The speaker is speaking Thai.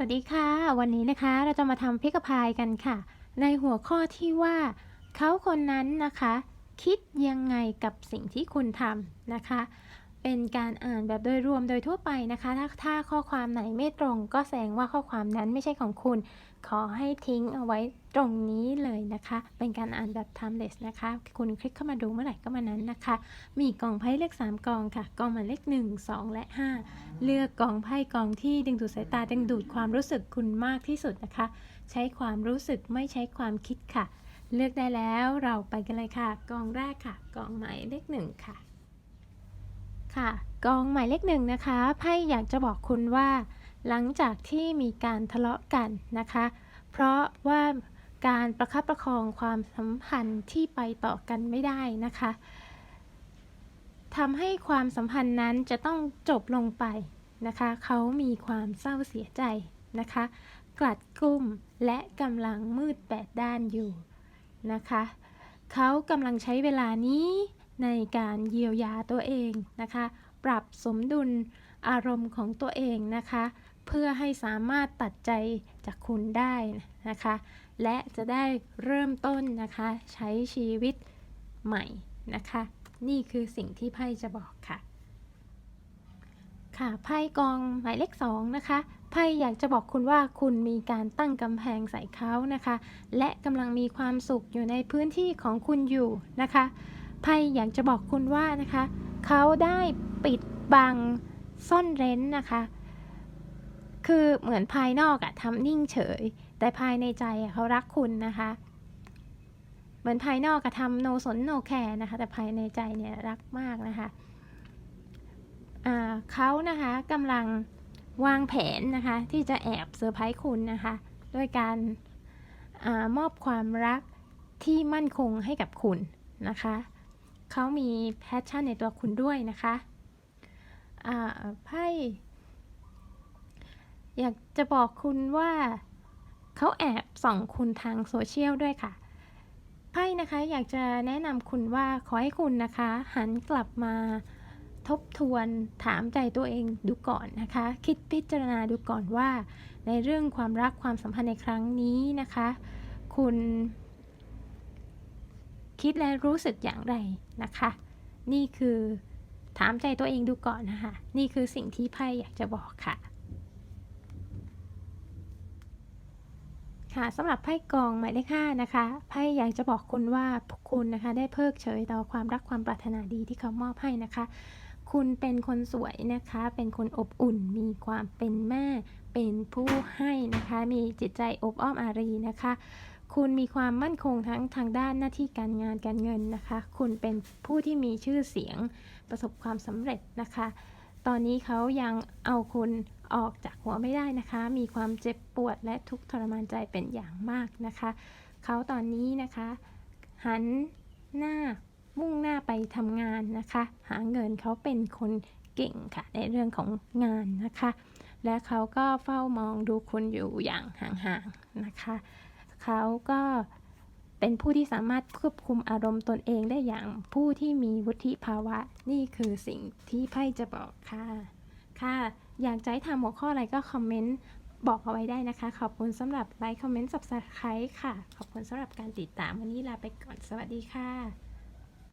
สวัสดีค่ะ วันนี้นะคะเราจะมาทำพิกพายกันค่ะ ในหัวข้อที่ว่า เขาคนนั้นนะคะ คิดยังไงกับสิ่งที่คุณทำนะคะ เป็นการอ่านแบบโดยรวมโดยทั่วไปนะคะ ถ้าถ้าข้อความไหนไม่ตรง ก็แสดงว่าข้อความนั้นไม่ใช่ของคุณ ขอให้ทิ้งเอาไว้ตรงนี้เลยนะคะ เป็นการอ่านแบบ timeless นะคะ คุณคลิกเข้ามาดูเมื่อไหร่ก็มานั้นนะคะ มีกล่องไพ่เลข 3กล่องค่ะ กองหมายเลข 1 2 และ 5 เลือกกองไพ่กองที่ดึงดูดสายตาดึงดูดความรู้สึกคุณมากที่สุดนะคะ ใช้ความรู้สึกไม่ใช้ความคิดค่ะ เลือกได้แล้วเราไปกันเลยค่ะ กองแรกค่ะ กองหมายเลขหนึ่งค่ะ ค่ะกองหมายเลขหนึ่งนะคะไพ่อยากจะบอกคุณว่า หลังจากที่มีการทะเลาะกันนะคะ เพราะว่าการประคับประคองความสัมพันธ์ที่ไปต่อกันไม่ได้นะคะทำให้ความสัมพันธ์นั้นจะต้องจบลงไปนะคะ เขามีความเศร้าเสียใจนะคะ กลัดกลุ้มและกำลังมืดแปดด้านอยู่นะคะ เขากำลังใช้เวลานี้ ในการเยียวยาตัวเองนะคะ ปรับสมดุลอารมณ์ของตัวเองนะคะ เพื่อให้สามารถตัดใจจากคุณได้นะคะ และจะได้เริ่มต้นนะคะ ใช้ชีวิตใหม่นะคะ นี่คือสิ่งที่ไพ่จะบอกค่ะ ค่ะไพ่กองหมายเลขสองนะคะไพ่อยากจะบอกคุณว่าคุณมีการตั้งกำแพงใส่เขานะคะ และกำลังมีความสุขอยู่ในพื้นที่ของคุณอยู่นะคะ ไพ่อยากจะบอกคุณว่านะคะเขาได้ปิดบังซ่อนเร้นนะคะ คือเหมือนภายนอกอะทำนิ่งเฉย แต่ภายในใจอะเขารักคุณนะคะ เหมือนภายนอกอะทำโนสนโนแคร์นะคะ แต่ภายในใจเนี่ยรักมากนะคะเขานะคะกำลังวางแผนนะคะ ที่จะแอบเซอร์ไพรส์คุณนะคะด้วยการอามอบความรักที่มั่นคงให้กับคุณนะคะ เขามีแพชชั่นในตัวคุณด้วยนะคะอ่าไพ่อยากจะบอกคุณว่าเขาแอบส่องคุณทางโซเชียลด้วยค่ะไพ่นะคะอยากจะแนะนำคุณว่าขอให้คุณนะคะ หันกลับมาทบทวนถามใจตัวเองดูก่อนนะคะ คิดพิจารณาดูก่อนว่า ในเรื่องความรักความสัมพันธ์ในครั้งนี้นะคะ คุณ คิดและรู้สึกอย่างไรนะคะ นี่คือถามใจตัวเองดูก่อนนะคะ นี่คือสิ่งที่ไพ่อยากจะบอกค่ะ ค่ะสำหรับไพ่กองหมายเลขห้านะคะไพ่อยากจะบอกคุณว่าคุณนะคะได้เพิกเฉยต่อความรักความปรารถนาดีที่เขามอบให้นะคะคุณเป็นคนสวยนะคะ เป็นคนอบอุ่น มีความเป็นแม่ เป็นผู้ให้นะคะ มีจิตใจอบอ้อมอารีนะคะ คุณมีความมั่นคงทั้งทางด้านหน้าที่การงานการเงินนะคะ คุณเป็นผู้ที่มีชื่อเสียงประสบความสำเร็จนะคะ ตอนนี้เขายังเอาคุณออกจากหัวไม่ได้นะคะ มีความเจ็บปวดและทุกข์ทรมานใจเป็นอย่างมากนะคะ เขาตอนนี้นะคะ หันหน้ามุ่งหน้าไปทำงานนะคะ หาเงินเขาเป็นคนเก่งค่ะในเรื่องของงานนะคะ และเขาก็เฝ้ามองดูคุณอยู่อย่างห่างๆนะคะ เขาก็เป็นผู้ที่สามารถควบคุมอารมณ์ตนเองได้อย่างผู้ที่มีวุฒิภาวะ นี่คือสิ่งที่ไพ่จะบอกค่ะ ค่ะ อยากจะให้ทำหัวข้ออะไรก็คอมเมนต์บอกเอาไว้ได้นะคะ ขอบคุณสำหรับไลค์คอมเมนต์ subscribe ค่ะ ขอบคุณสำหรับการติดตามวันนี้ลาไปก่อนสวัสดีค่ะ